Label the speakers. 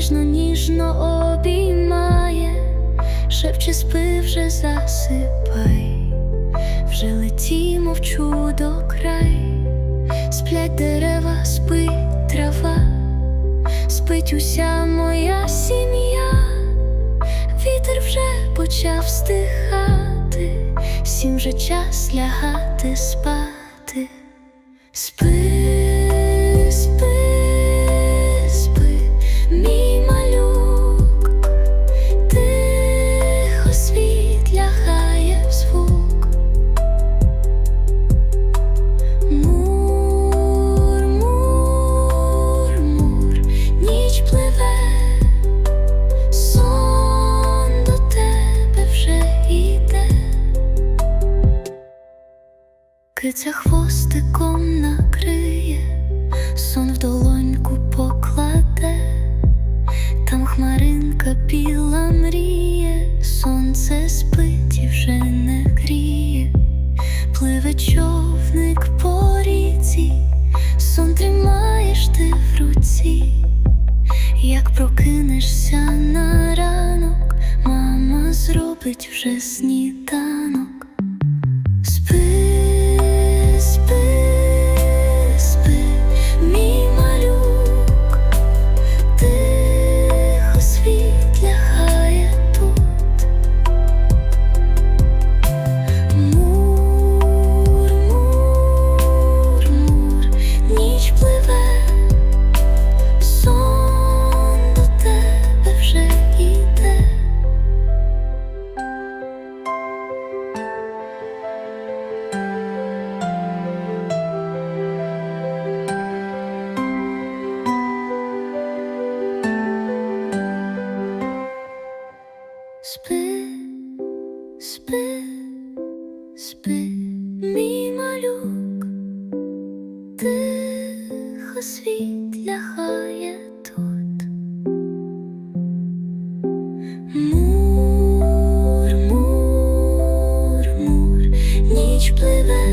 Speaker 1: ніжно, ніжно обіймає, шепче спи вже засипай, вже летімо в чудо край, сплять дерева, спить трава, спить уся моя сім'я, вітер вже почав стихати, всім же час лягати спати, спи. Киця хвостиком накриє, сон в долоньку покладе, там хмаринка біла мріє, сонце спить і вже не гріє, пливе човник по ріці, сон тримаєш ти в руці, як прокинешся на ранок, мама зробить вже сніданок. Спи, спи, спи, мій малюк, тихо світ лягає тут. Мур, мур, мур, ніч пливе,